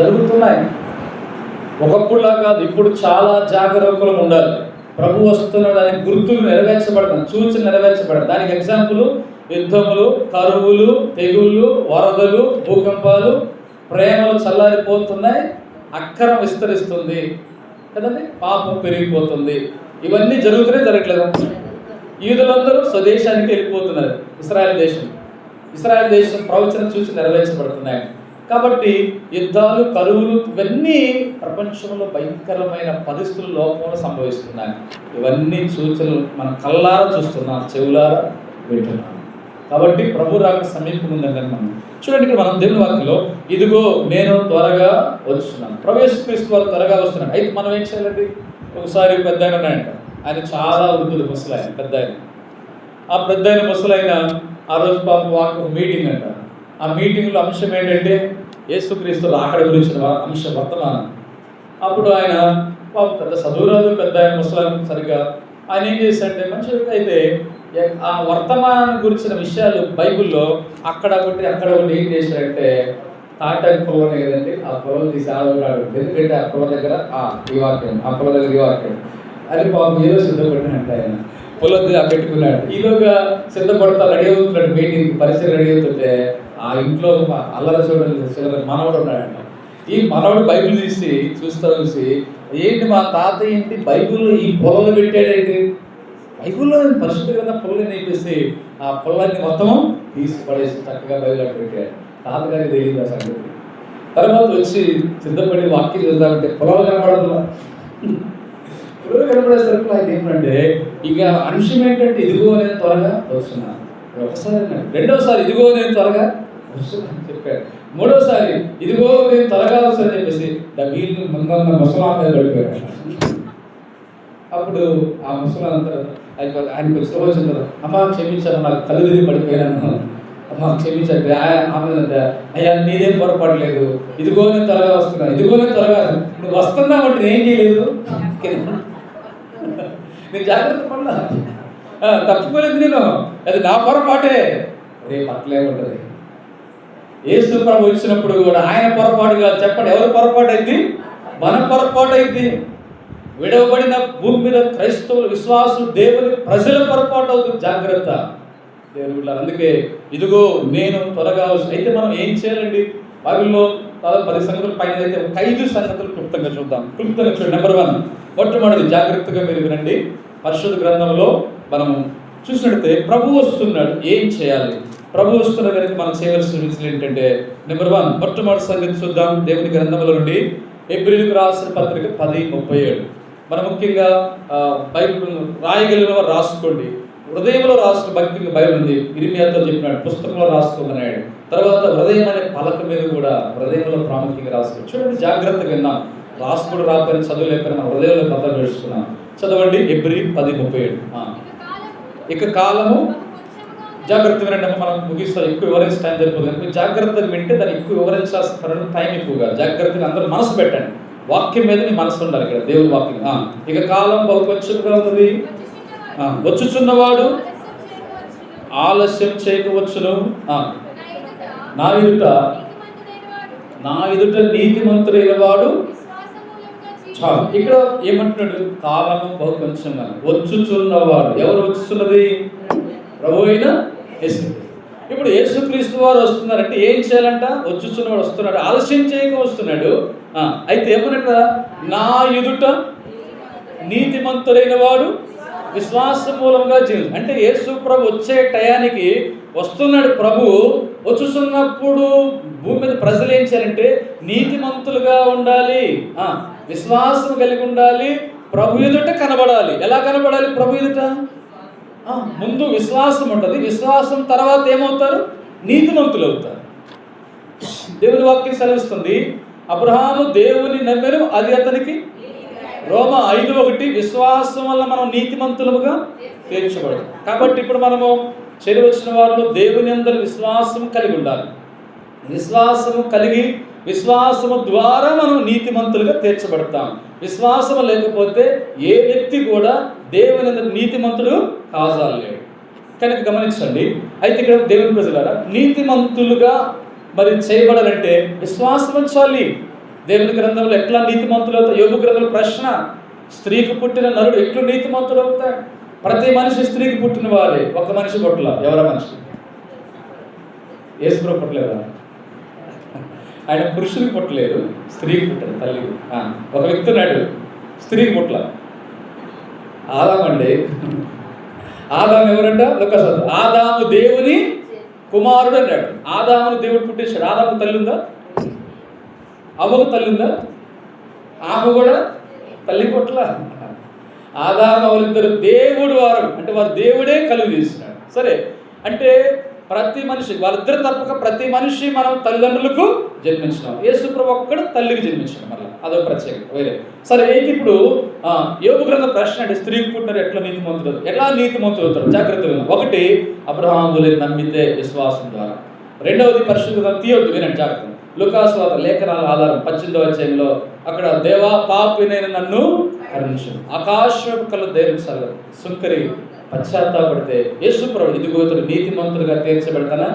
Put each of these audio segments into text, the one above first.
జరుగుతున్నాయి. ఒకప్పుడులా కాదు ఇప్పుడు చాలా జాగరూకులు ఉండాలి. ప్రభు వస్తున్న దానికి గుర్తులు నెరవేర్చబడతాం సూచన నెరవేర్చబడతాం దానికి ఎగ్జాంపుల్ యుద్ధములు కరువులు తెగుళ్ళు వరదలు భూకంపాలు ప్రేమలు చల్లారిపోతున్నాయి అక్కరం విస్తరిస్తుంది. కదండి? పాపం పెరిగిపోతుంది. ఇవన్నీ జరుగుతూనే జరగట్లేదు? యూదులందరూ స్వదేశానికి వెళ్ళిపోతున్నారు ఇస్రాయల్ దేశం. ఇస్రాయల్ దేశం ప్రవచనం చూసి నెరవేర్చబడుతున్నాయి. కాబట్టి యుద్ధాలు కరువులు ఇవన్నీ ప్రపంచంలో భయంకరమైన పరిస్థితులు లోపంలో సంభవిస్తున్నాయి. ఇవన్నీ సూచనలు మనం కళ్ళారా చూస్తున్నాం చెవులారా వింటున్నాం. కాబట్టి ప్రభు రాక సమీపం ఉందండి మనం చూడండి ఇక్కడ మనం దేవుని వాక్యంలో ఇదిగో నేను త్వరగా వస్తున్నాను ప్రవేశక్రీస్తు వారు త్వరగా వస్తున్నాను అయితే మనం ఏం చేయాలండి? ఒకసారి పెద్ద ఆయన ఆయన చాలా వృద్ధులు ముసలాయన పెద్ద ఆయన. ఆ పెద్ద ఆయన ముసలైన ఆ రోజు పాప వాక్ మీటింగ్ అంట. ఆ మీటింగ్లో అంశం ఏంటంటే యేసుక్రీస్తుల ఆకడ గురించిన అంశ వర్తమానం. అప్పుడు ఆయన పాప పెద్ద చదువురాదు పెద్ద ఆయన ముసలాయన సరిగ్గా ఆయన ఏం చేశాడంటే మంచి అయితే ఆ వర్తమానం గురించిన విషయాలు బైబిల్లో అక్కడ ఒకటి అక్కడ ఒకటి ఏం చేశాడంటే తాటాకి పొలం కదండి ఆ పొలం తీసి ఆడవాడు ఎందుకంటే ఆ పొలం దగ్గర ఆ ఈ వాక్యం ఆ పొలం దగ్గర ఈ వాక్యం అది పాపం ఏదో సిద్ధపడినట్టు ఆయన. పొలం ఆ పెట్టుకున్నాడు. ఈలోగా సిద్ధపడతా రెడీ అవుతున్నాడు మీటింగ్ పరిస్థితి రెడీ అవుతుంటే ఆ ఇంట్లో మా అల్లర చూడండి చిల్లర మనవడు ఉన్నాడంట. ఈ మనవడు బైబిల్ తీసి చూస్తా చూసి ఏంటి మా తాత ఏంటి బైబిల్లో ఈ పొలంలో పెట్టాడేంటి బైబిల్లో పరిశుద్ధ కదా పొలని నేర్పేసి ఆ పొలాన్ని మొత్తం తీసి పడేసి చక్కగా బయలు పెట్టాడు. తాతగారి తెలియదు ఆ సంగతి. తర్వాత వచ్చి సిద్ధపడి వాక్యం చూద్దామంటే పొలాలు కనపడదు పొలాలు కనపడేసరికి ఆయన ఏంటంటే ఇక అంశం ఏంటంటే ఇదిగో నేను త్వరగా వస్తున్నాను ఒకసారి రెండోసారి ఇదిగో నేను త్వరగా చెప్పాడు. మూడోసారి ఇదిగో నేను త్వరగా అని చెప్పేసి వీళ్ళు ముందన్న ముసలాం మీద పడిపోయాడు. అప్పుడు ఆ ముసలాం అంతా ఆయన ఆయన కొంచెం వచ్చిన తర్వాత అమ్మ క్షమించాను నాకు కళ్ళు తిరిగి పడిపోయాను అమ్మ క్షమించండి ఆ- ఆమె అయ్యా నీదేం పొరపాటు లేదు ఇదిగో నేను త్వరగా వస్తున్నా ఇదిగో నేను త్వరగా నువ్వు వస్తున్నావు అంటే ఏం చేయలేదు? నేను జాగ్రత్త పడలా? తప్పుకోలేదు తప్పిపోలేదు నేను. అది నా పొరపాటే. రేపు అట్లే ఉంటుంది. యేసు ప్రభు వచ్చినప్పుడు కూడా ఆయన పొరపాటు కాదు చెప్పండి. ఎవరు పొరపాటు అయింది మన పొరపాటు అయింది విడవబడిన భూమి మీద క్రైస్తవులు విశ్వాసులు దేవుని ప్రజల పొరపాటు అవుతుంది. జాగ్రత్త. దేవుని అందుకే ఇదిగో నేను త్వరగా అయితే మనం ఏం చేయాలండి? బైబిల్లో దాదాపు పది సంగతులు పైన అయితే ఒక ఐదు సంగతులు క్లుప్తంగా చూద్దాం. క్లుప్తంగా చూడండి. నెంబర్ వన్ మొట్టమొదటి జాగ్రత్తగా మీరు వినండి. పరిశుద్ధ గ్రంథంలో మనం చూసినట్లయితే ప్రభు వస్తున్నాడు. ఏం చేయాలి? ప్రభు వస్తున్న కనుక మనం చేయవలసిన విషయం ఏంటంటే నెంబర్ వన్ మొట్టమొదటి సంగతి చూద్దాం. దేవుని గ్రంథంలో నుండి ఏప్రిల్కి రాసిన పత్రిక పది ముప్పై ఏడు. మనం ముఖ్యంగా బైబిల్ రాయగలిగిన వారు రాసుకోండి. హృదయంలో రాసుకున్న భక్తికి బైబిల్ ఉంది. ఇరిమియాతో చెప్పినాడు పుస్తకంలో రాసుకోమన్నాడు. తర్వాత హృదయం అనే పలక మీద కూడా హృదయంలో ప్రాముఖ్యంగా రాసుకో చూడండి జాగ్రత్తగా విన్నాం రాసుకుడు రాకపోయినా చదువులేకపోయినా మన హృదయంలో పత్రం పెట్టుకున్నాం చదవండి ఎబ్రి పది ముప్పై ఏడు. ఇక కాలము జాగ్రత్త వినండి మనం ముగిస్తాం. ఎక్కువ వివరించే టైం సరిపోతుంది కనుక జాగ్రత్తగా వింటే దాన్ని ఎక్కువ వివరించాల్సిన పని టైం ఎక్కువగా జాగ్రత్తగా అందరూ మనసు పెట్టండి. వాక్యం మీద మీ మనసు ఉండాలి ఇక్కడ. దేవుని వాక్యం. ఇక కాలం బహుపక్షుగా ఉన్నది ఆ, వచ్చుచున్నవాడు ఆలస్యం చేయకవచ్చును. నా ఎదుట నా ఎదుట నీతిమంతుడైన వాడు చాలు. ఇక్కడ ఏమంటున్నాడు? కాలము బహు కొంచెం వచ్చుచున్నవాడు. ఎవరు వచ్చుచున్నది? ప్రభు అయిన యేసు ఇప్పుడు యేసుక్రీస్తు వారు వస్తున్నారంటే ఏం చేయాలంట? వచ్చుచున్నవాడు వస్తున్నాడు ఆలస్యం చేయక వస్తున్నాడు. అయితే ఏమన్నట నా ఎదుట నీతిమంతుడైన వాడు విశ్వాస మూలంగా జీవితం అంటే యేసు ప్రభు వచ్చే టయానికి వస్తున్నాడు ప్రభు. వచ్చుతున్నప్పుడు భూమి మీద ప్రజలు ఏం చేయాలంటే నీతిమంతులుగా ఉండాలి. విశ్వాసం కలిగి ఉండాలి. ప్రభు ఎదుట కనబడాలి. ఎలా కనబడాలి? ప్రభు ఎదుట? ముందు విశ్వాసం ఉంటుంది. విశ్వాసం తర్వాత ఏమవుతారు? నీతిమంతులు అవుతారు. దేవుని వాక్యం సెలవిస్తుంది. అబ్రహాము దేవుని నమ్మెను అది అతనికి? రోమ ఐదు ఒకటి విశ్వాసం వల్ల మనం నీతిమంతులముగా తీర్చబడదు కాబట్టి ఇప్పుడు మనము చెడు వచ్చిన వారిలో దేవుని అందరి విశ్వాసం కలిగి ఉండాలి. విశ్వాసము కలిగి విశ్వాసము ద్వారా మనం నీతిమంతులుగా తీర్చబడతాం. విశ్వాసము లేకపోతే ఏ వ్యక్తి కూడా దేవుని నీతిమంతుడు కాజాలేడు కనుక గమనించండి. అయితే ఇక్కడ దేవుని ప్రజలారా నీతిమంతులుగా మరి చేయబడాలంటే విశ్వాసం ఉంచాలి. దేవుని గ్రంథంలో ఎట్లా నీతిమంతులు అవుతాయి యోగు గ్రంథంలో ప్రశ్న. స్త్రీకి పుట్టిన నరుడు ఎట్లు నీతిమంతులు అవుతాయి ప్రతి మనిషి స్త్రీకి పుట్టిన వారే ఒక మనిషి పుట్టల? ఎవరి మనిషి? ఏసు పుట్టలేదా? ఆయన పురుషుడికి పుట్టలేదు స్త్రీకి పుట్టాడు తల్లి ఒక వ్యక్తి ఉన్నాడు స్త్రీకి పుట్ల. ఆదాం అండి. ఆదాం ఎవరంట? లుకసదు ఆదాము దేవుని కుమారుడు అన్నాడు. ఆదామును దేవుడు పుట్టేశాడు. ఆదాము తల్లి ఉందా? అవ్వకు తల్లి ఉందా? ఆమె కూడా తల్లి పుట్ల. ఆదాము వాళ్ళిద్దరు దేవుడు వారు. అంటే వారు దేవుడే కలుగు చేసినాడు. సరే. అంటే ప్రతి మనిషి వాళ్ళిద్దరు తప్పక ప్రతి మనిషి మనం తల్లిదండ్రులకు జన్మించినాం. యేసుప్రభు ఒక్కడు తల్లికి జన్మించడం మళ్ళీ అదొక ప్రత్యేకత వేరే. సరే ఏంటి ఇప్పుడు ఆ, యోగు గ్రంథ ప్రశ్న అంటే స్త్రీకి పుట్టినారు ఎట్లా నీతిమంతులు ఎట్లా నీతిమంతులు అవుతారు? జాగ్రత్తగా ఒకటి అబ్రహాములే నమ్మితే విశ్వాసం ద్వారా రెండవది పరిశుద్ధ తీయొద్దు. వినండి జాగ్రత్త. లుకాసు లేఖనాల ఆధారం పద్దెనిమిదవ అధ్యాయంలో అక్కడ దేవా పాపినైన నన్ను కరుణించు ఆకాశపు కళ్ళు ధైర్యం సుంకరి పశ్చాత్తాపడితే యేసు ప్రభు ఇదిగో ఇతడు నీతిమంతులుగా తీర్చబెడతానా?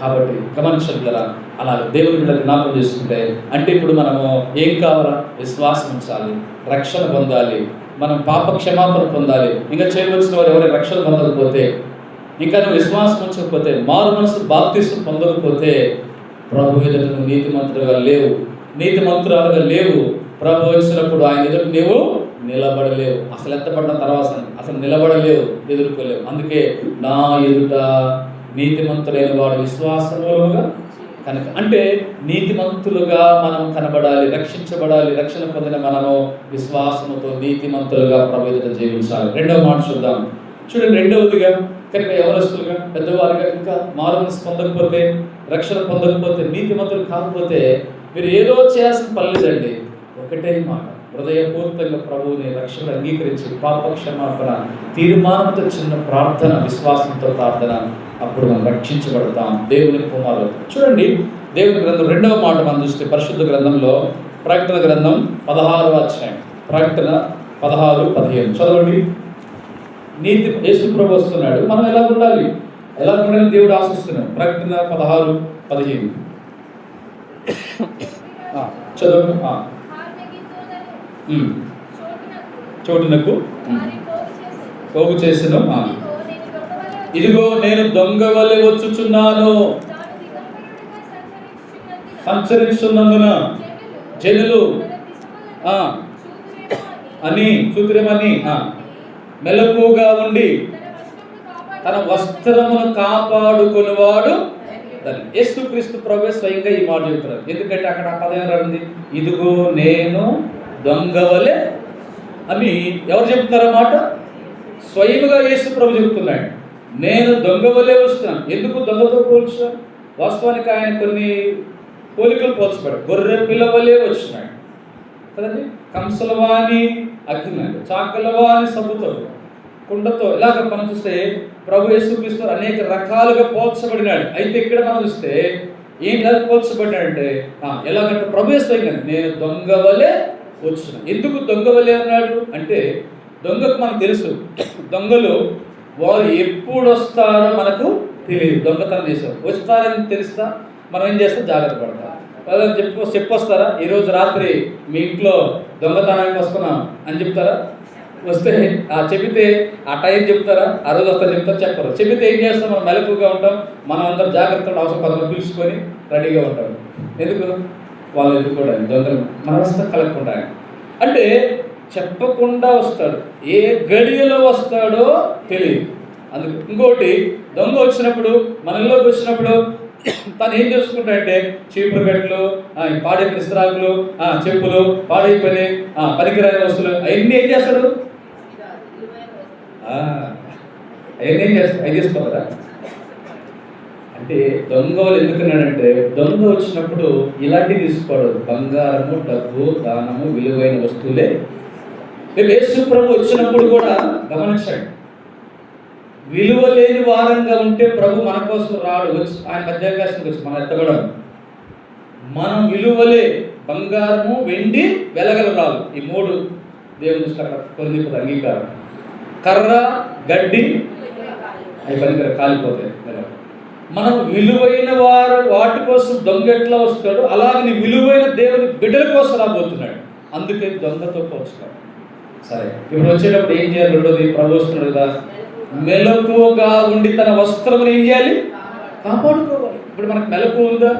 కాబట్టి గమనించగలరా అలా దేవుని బిడ్డలు జ్ఞాపకం చేసుకుంటే అంటే ఇప్పుడు మనము ఏం కావాలా? విశ్వాసం ఉంచాలి రక్షణ పొందాలి మనం పాప క్షమాపణ పొందాలి. ఇంకా చేయవలసిన వారు ఎవరైనా రక్షణ పొందకపోతే ఇంకా నువ్వు విశ్వాసం ఉంచకపోతే మారు మనసు బాప్తీసు పొందకపోతే ప్రభు ఎదుట నువ్వు నీతిమంతుడుగా లేవు నీతిమంతురాలుగా లేవు. ప్రభు వచ్చినప్పుడు ఆయన ఎదుట నీవు నిలబడలేవు. అసలు ఎత్తపడిన తర్వాత అసలు నిలబడలేవు ఎదుర్కోలేవు. అందుకే నా ఎదుట నీతిమంతులైన వాడు విశ్వాసములుగా కనుక అంటే నీతిమంతులుగా మనం కనబడాలి రక్షించబడాలి రక్షణ పొందిన మనము విశ్వాసముతో నీతిమంతులుగా ప్రభు జీవించాలి. రెండవ మాట చూద్దాం. చూడండి రెండవదిగా కనుక ఎవరస్తులుగా పెద్దవారుగా ఇంకా మారుమనసు పొందకపోతే రక్షణ పొందకపోతే నీతిమంతులు కాకపోతే మీరు ఏదో చేయాల్సిన పని లేదండి. ఒకటే మాట. హృదయపూర్వకంగా ప్రభువుని రక్షణ అంగీకరించి పాప క్షమాపణ తీర్మానంతో చిన్న ప్రార్థన విశ్వాసంతో ప్రార్థన అప్పుడు మనం రక్షించబడతాం. దేవుని కుమారులు చూడండి దేవుని గ్రంథం రెండవ మాట మనం చూస్తే పరిశుద్ధ గ్రంథంలో ప్రకటన గ్రంథం పదహారు అధ్యాయం. ప్రకటన పదహారు పదిహేను. చదవండి. నీతి యేసు ప్రభు వస్తున్నాడు. మనం ఎలా ఉండాలి? ఎలా ఉండాలని దేవుడు ఆశిస్తున్నాడు. ప్రకటన పదహారు పదిహేను. చదవండి. చోటునకు. పోగు చేసిన. ఇదిగో నేను దొంగ వలె వచ్చుచున్నాను. సంచరించున్నందున జనులు. అని చూతురేమని మెలకుగా ఉండి తన వస్త్రమును కాపాడుకునేవాడు. ధన్యుడు. యేసుక్రీస్తు ప్రభు స్వయంగా ఈ మాట చెబుతున్నారు ఎందుకంటే అక్కడ ఆ పదం ఎలా ఉంది ఇదిగో నేను దొంగవలే అని ఎవరు చెప్తున్నారన్నమాట స్వయముగా యేసు ప్రభు చెబుతున్నాడు. నేను దొంగవలే వస్తున్నాను. ఎందుకు దొంగతో పోల్చాను వాస్తవానికి ఆయన కొన్ని పోలికలు పోల్చబడ్డాడు గొర్రె పిల్లవలే వచ్చినాడు. కదండి? కంసలవాణి అగ్గినాడు చాకలవాణి సబ్బుతో కుండతో. ఇలాగ మనం చూస్తే ప్రభు యేసుక్రీస్తు అనేక రకాలుగా పోల్చబడినాడు. అయితే ఇక్కడ మనం చూస్తే ఏం ఎలా పోల్చబడినాడంటే అంటే ఎలాగంటే ప్రభు స్వయంగా నేను దొంగవలే వచ్చిన. ఎందుకు దొంగవలే అన్నాడు? అంటే దొంగకు మనకు తెలుసు. దొంగలు వారు ఎప్పుడు వస్తారో మనకు తెలియదు. దొంగతనం చేసాం వస్తారని తెలుస్తా మనం ఏం చేస్తాం? జాగ్రత్త పడతాం. వాళ్ళని చెప్పు చెప్పొస్తారా? ఈరోజు రాత్రి మీ ఇంట్లో దొంగతనానికి వస్తున్నాం అని చెప్తారా? వస్తే ఆ చెబితే ఆ టైం చెప్తారా? ఆ రోజు వస్తారు చెప్తారు? చెప్పరు. చెబితే ఏం చేస్తాం? మనం మెలకుగా ఉంటాం. మనం అందరం జాగ్రత్తగా అవసరం పదవి పిలుచుకొని రెడీగా ఉంటాం. ఎందుకు? వాళ్ళు ఎదుర్కోవడానికి దొంగలు మన వస్తా కలగకుండా అంటే చెప్పకుండా వస్తాడు. ఏ గడియలో వస్తాడో తెలియదు. అందుకు ఇంకోటి దొంగ వచ్చినప్పుడు మన ఇల్లోకి వచ్చినప్పుడు తను ఏం చేసుకుంటాడంటే చీపురు గట్లు పాడే విస్తరాకులు ఆ, చెప్పులు పాడైపోయిన పనికిరాని వస్తువులు అవన్నీ ఏం చేస్తాడు? అవన్నీ ఏం చేస్తాడు అవి తీసుకోవాలా? అంటే దొంగలు ఎందుకున్నాడంటే దొంగ వచ్చినప్పుడు ఇలాంటివి తీసుకోడు బంగారము డబ్బు దానము విలువైన వస్తువులే. రేపు యేసు ప్రభు వచ్చినప్పుడు కూడా గమనించండి. విలువ లేని వారంగా ఉంటే ప్రభు మన కోసం రాడు. వచ్చి ఆయన మధ్యాకాశం వచ్చి మనం ఎత్తగడం మనం విలువలే బంగారము వెండి వెలగల ఈ మూడు దేవుని దృష్టిలో కొన్ని అంగీకారం. కర్ర గడ్డి అవి పనికిర కాలిపోతాయి. మనం విలువైన వారు వాటి కోసం దొంగ ఎట్లా వస్తాడు అలాగే విలువైన దేవుని బిడ్డల కోసం రాబోతున్నాడు. అందుకే దొంగతో వస్తాడు సరే ఇప్పుడు వచ్చేటప్పుడు ఏం చేయాలి? రెండోది ప్రభు వస్తున్నాడు కదా. మెలకువగా ఉండి తన వస్త్రం ఏం చేయాలి? కాపాడుకోవాలి. ఇప్పుడు మనకు మెలకు ఉందా?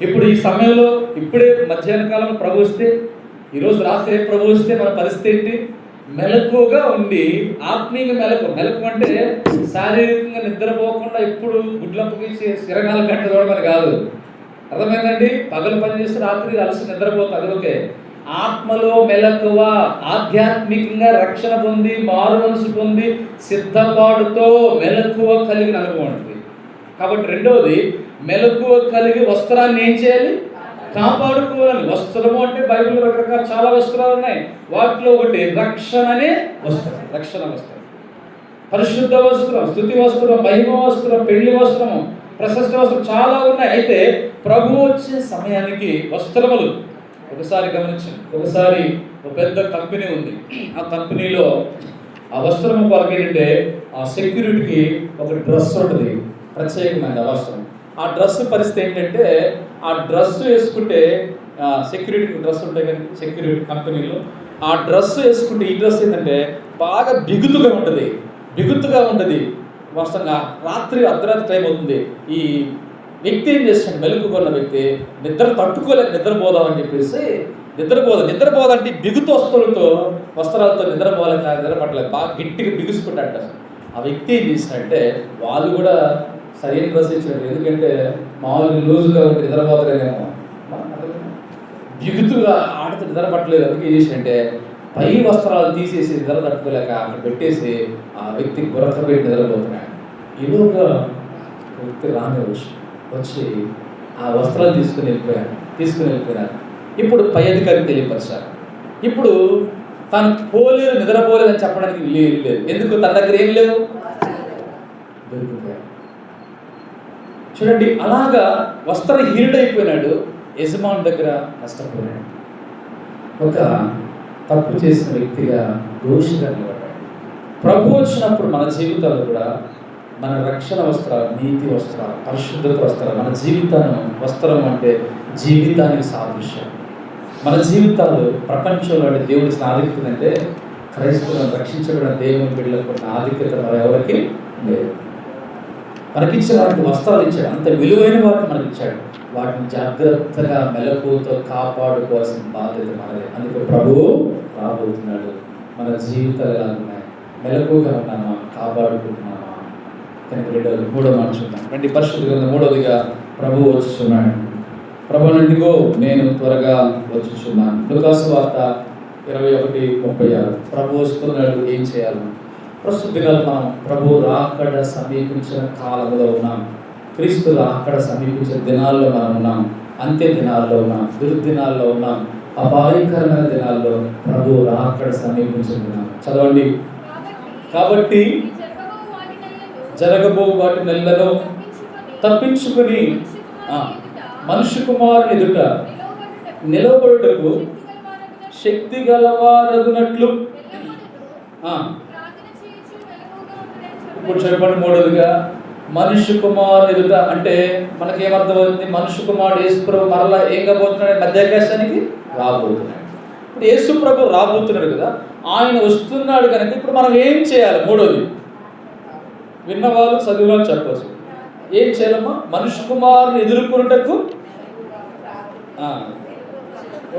ఇప్పుడు ఈ సమయంలో ఇప్పుడే మధ్యాహ్న కాలంలో ప్రభు వస్తే ఈరోజు రాత్రి ప్రభు వస్తే మన పరిస్థితి ఏంటి? మెలకువగా ఉండి ఆత్మీయంగా మెలకు మెలకు అంటే శారీరకంగా నిద్రపోకుండా ఎప్పుడు గుడ్లప్పగించి సిరగాల గంట చూడమని కాదు. అర్థమైందండి? పగలు పని రాత్రి అలసి నిద్రపోతుంది ఓకే ఆత్మలో మెలకువ ఆధ్యాత్మికంగా రక్షణ పొంది మారు మనసు పొంది సిద్ధపాటుతో మెలకువ కలిగిన అనుభవం ఉంటుంది కాబట్టి రెండవది మెలకువ కలిగి వస్త్రాన్ని ఏం చేయాలి? కాపాడుకోవాలి వస్త్రము అంటే బైబిల్ రకరకాల చాలా వస్త్రాలు ఉన్నాయి. వాటిలో ఒకటి రక్షణ అనే వస్త్రం రక్షణ వస్త్రం. పరిశుద్ధ వస్త్రం స్థుతి వస్త్రం మహిమ వస్త్రం పెళ్ళి వస్త్రము ప్రశస్త వస్త్రం చాలా ఉన్నాయి. అయితే ప్రభు వచ్చే సమయానికి వస్త్రములు ఒకసారి గమనించండి. ఒకసారి ఒక పెద్ద కంపెనీ ఉంది. ఆ కంపెనీలో ఆ వస్త్రం కొరకు ఏంటంటే ఆ సెక్యూరిటీకి ఒక డ్రెస్ ఉంటుంది. ప్రత్యేకమైన వస్త్రం. ఆ డ్రెస్ పరిస్థితి ఏంటంటే ఆ డ్రెస్ వేసుకుంటే సెక్యూరిటీ డ్రెస్ ఉంటాయి కానీ సెక్యూరిటీ కంపెనీలో ఆ డ్రెస్ వేసుకుంటే ఈ డ్రెస్ ఏంటంటే బాగా బిగుతుగా ఉంటుంది. బిగుతుగా ఉంటుంది. వాస్తవంగా రాత్రి అర్ధరాత్రి టైం అవుతుంది. ఈ వ్యక్తి ఏం చేస్తాడు? మెలుకున్న వ్యక్తి నిద్ర తట్టుకోలేక నిద్రపోదామని చెప్పేసి నిద్రపోదు. నిద్రపోదంటే బిగుతు వస్తువులతో వస్త్రాలతో నిద్రపోలేక నిద్రపట్టలేదు బాగా గట్టిగా బిగుసుకుంటాడు ఆ వ్యక్తి ఏం చేసినట్టే వాళ్ళు కూడా సరైన డ్రెస్ ఇచ్చారు ఎందుకంటే మామూలుగా లూజ్గా ఉంటే నిద్రపోతారేమో బిగుతుగా ఆడుతూ నిద్ర పట్టలేదు. అందుకే ఏం చేసినంటే పై వస్త్రాలు తీసేసి నిద్ర తట్టుకోలేక అక్కడ పెట్టేసి ఆ వ్యక్తి గురక పెట్టి నిద్రపోతున్నాడు. ఈలోగా ఒక వ్యక్తి రాని వచ్చి వచ్చి ఆ వస్త్రాలు తీసుకుని వెళ్ళిపోయాడు. తీసుకుని వెళ్ళిపోయాడు. ఇప్పుడు పై అధికారికి తెలియపరిచారు ఇప్పుడు తాను పోలేదు నిద్రపోలేదు అని చెప్పడానికి లేదు లేదు. ఎందుకు? తన దగ్గర ఏం లేవు. దొరికిపోయాడు. చూడండి అలాగా వస్త్రహీనుడైపోయినాడు యజమాని దగ్గర నష్టపోయాడు. ఒక తప్పు చేసిన వ్యక్తిగా దోషిగా నిలబడ్డాడు. ప్రభు వచ్చినప్పుడు మన జీవితాలు కూడా మన రక్షణ వస్త్రాలు నీతి వస్త్రాలు పరిశుద్ధత వస్త్రాలు మన జీవితాన్ని వస్త్రం అంటే జీవితానికి సాదృశ్యం. మన జీవితాలు ప్రపంచంలో అంటే దేవుడి ఆధిక్యత అంటే క్రైస్తవులను రక్షించబడిన దేవుని బిడ్డలకు ఉన్న ఆధిక్యత మరి ఎవరికి లేదు. మనకిచ్చిన వాటికి వస్త్రాలు ఇచ్చాడు. అంత విలువైన వాటిని మనకి ఇచ్చాడు వాటిని జాగ్రత్తగా మెలకువతో కాపాడుకోవాల్సిన బాధ్యత మనదే. అందుకే ప్రభువు రాబోతున్నాడు. మన జీవితాలు ఎలా ఉన్నాయి? మెలకువగా ఉన్నామా? కాపాడుకుంటున్నామా? కనుక రెండవది మూడో మాట చూద్దాం. రండి పరిశుద్ధ గ్రంథం మూడవదిగా ప్రభువు వచ్చుచున్నాడు. ప్రభు నుండిగో నేను త్వరగా వచ్చుచున్నాను. లుకాసు వార్త ఇరవై ఒకటి ముప్పై ఆరు. ప్రభు వస్తున్నాడు ఏం చేయాలి? ప్రస్తుత దినాలు మనం ప్రభు రాకడ సమీపించిన కాలంలో ఉన్నాం. క్రీస్తు రాకడ సమీపించిన దినాల్లో మనం ఉన్నాం. అంత్య దినాల్లో ఉన్నాం. దుర్దినాల్లో ఉన్నాం. అపాయకరమైన దినాల్లో ప్రభు రాకడ సమీపించిన దినాలు చదవండి. కాబట్టి జరగబో వాటి నెలలో తప్పించుకుని మనుషు కుమారుని ఎదుట నిలబడుటకు శక్తి గలవారగునట్లు ఆ, ఇప్పుడు చెప్పండి మూడోదిగా మనుష్య కుమారుని ఎదుట అంటే మనకేమర్థమవుతుంది? మనుష్య కుమారుడు యేసుప్రభు మరలా ఏం కాబోతున్నాడు? మధ్యాకాశానికి రాబోతున్నాడు. ఇప్పుడు యేసు ప్రభు రాబోతున్నాడు కదా ఆయన వస్తున్నాడు కనుక ఇప్పుడు మనం ఏం చేయాలి? మూడోది విన్నవాళ్ళు చదివిన చెప్పచ్చు. ఏం చేయాలమ్మా? మనుష్య కుమారుని ఎదుర్కొనుటకు? ఆ,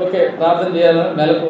ఓకే ప్రార్థన చేయాలని మెలకు